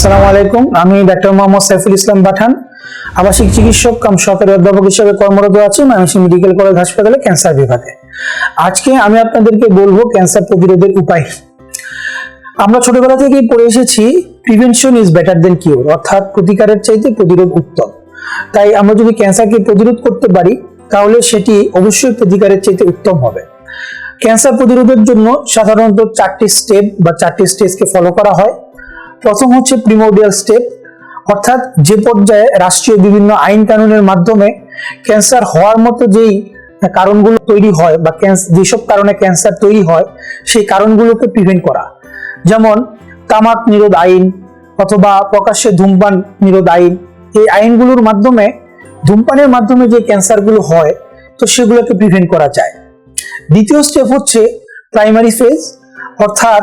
আসসালামু আলাইকুম। আমি ডাক্তার মোহাম্মদ সাইফুল ইসলাম পাঠান। আবাসিক চিকিৎসক, কাম সরকারি অধ্যাপক হিসেবে কর্মরত আছি ময়মনসিংহ মেডিকেল কলেজ হাসপাতালে ক্যান্সার বিভাগে। আজকে আমি আপনাদেরকে বলব ক্যান্সার প্রতিরোধের উপায় আমরা ছোটবেলা থেকেই পড়ে এসেছি prevention is better than cure অর্থাৎ প্রতিকারের চাইতে প্রতিরোধ উত্তম। তাই আমরা যদি ক্যান্সারকে প্রতিরোধ করতে পারি, তাহলে সেটি অবশ্যই প্রতিকারের চাইতে উত্তম হবে। ক্যান্সার প্রতিরোধের জন্য সাধারণত চারটি স্টেপ বা চারটি স্টেজকে ফলো করা হয়। প্রথম হচ্ছে প্রিমোডিয়াল স্টেপ অর্থাৎ যে পর্যায়ে রাষ্ট্রীয় বিভিন্ন আইন কানুনের মাধ্যমে ক্যান্সার হওয়ার মতো যেই কারণগুলো তৈরি হয় বা যেসব কারণে ক্যান্সার তৈরি হয়, সেই কারণগুলোকে প্রিভেন্ট করা। যেমন তামাক নিরোধ আইন অথবা প্রকাশ্যে ধূমপান নিরোধ আইন, এই আইনগুলোর মাধ্যমে, ধূমপানের মাধ্যমে যে ক্যান্সারগুলো হয়, তো সেগুলোকে প্রিভেন্ট করা যায়। দ্বিতীয় স্টেপ হচ্ছে প্রাইমারি ফেজ অর্থাৎ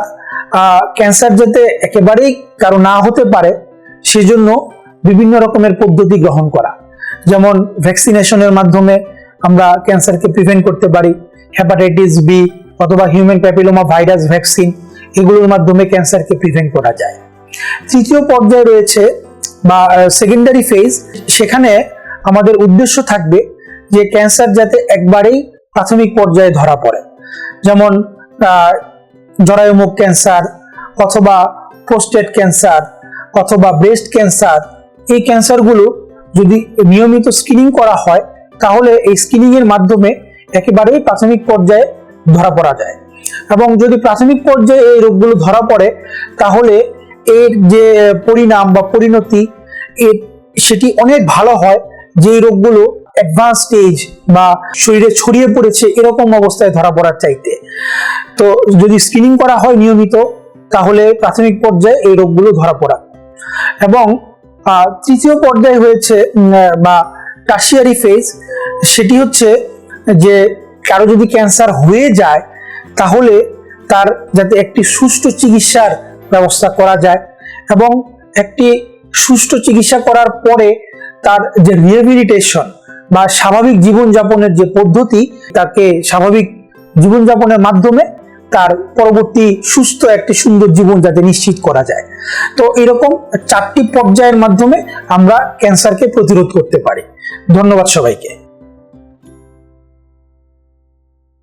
ক্যান্সার যাতে একেবারেই কারও না হতে পারে, সেজন্য বিভিন্ন রকমের পদ্ধতি গ্রহণ করা। যেমন ভ্যাকসিনেশনের মাধ্যমে আমরা ক্যান্সারকে প্রিভেন্ট করতে পারি হেপাটাইটিস বি অথবা হিউম্যান প্যাপিলোমা ভাইরাস ভ্যাকসিন এগুলোর মাধ্যমে ক্যান্সারকে প্রিভেন্ট করা যায়। তৃতীয় পর্যায়ে রয়েছে বা সেকেন্ডারি ফেজ সেখানে আমাদের উদ্দেশ্য থাকবে যে ক্যান্সার যাতে একবারেই প্রাথমিক পর্যায়ে ধরা পড়ে। যেমন জরায়ুমুখ ক্যান্সার অথবা প্রোস্টেট ক্যান্সার অথবা ব্রেস্ট ক্যান্সার, এই ক্যান্সারগুলো যদি নিয়মিত স্ক্রিনিং করা হয়, তাহলে এই স্ক্রিনিং এর মাধ্যমে একেবারেই প্রাথমিক পর্যায়ে ধরা পড়া যায়। এবং যদি প্রাথমিক পর্যায়ে এই রোগগুলো ধরা পড়ে, তাহলে এর যে পরিণাম বা পরিণতি, এর সেটি অনেক ভালো হয় যে রোগগুলো অ্যাডভান্স স্টেজ বা শরীরে ছড়িয়ে পড়েছে এরকম অবস্থায় ধরা পড়ার চাইতে। তো যদি স্ক্রিনিং করা হয় নিয়মিত, তাহলে প্রাথমিক পর্যায়ে এই রোগগুলো ধরা পড়া। এবং তৃতীয় পর্যায়ে হয়েছে বা টার্সিয়ারি ফেজ সেটি হচ্ছে যে কারও যদি ক্যান্সার হয়ে যায়, তাহলে তার যাতে একটি সুষ্ঠু চিকিৎসার ব্যবস্থা করা যায় এবং একটি সুষ্ঠু চিকিৎসা করার পরে তার যে রিহেবিলিটেশন বা স্বাভাবিক জীবনযাপনের যে পদ্ধতি, তাকে স্বাভাবিক জীবনযাপনের মাধ্যমে তার পরবর্তী সুস্থ একটি সুন্দর জীবন যাতে নিশ্চিত করা যায়। তো এরকম চারটি পর্যায়ের মাধ্যমে আমরা ক্যান্সারকে প্রতিরোধ করতে পারি। ধন্যবাদ সবাইকে।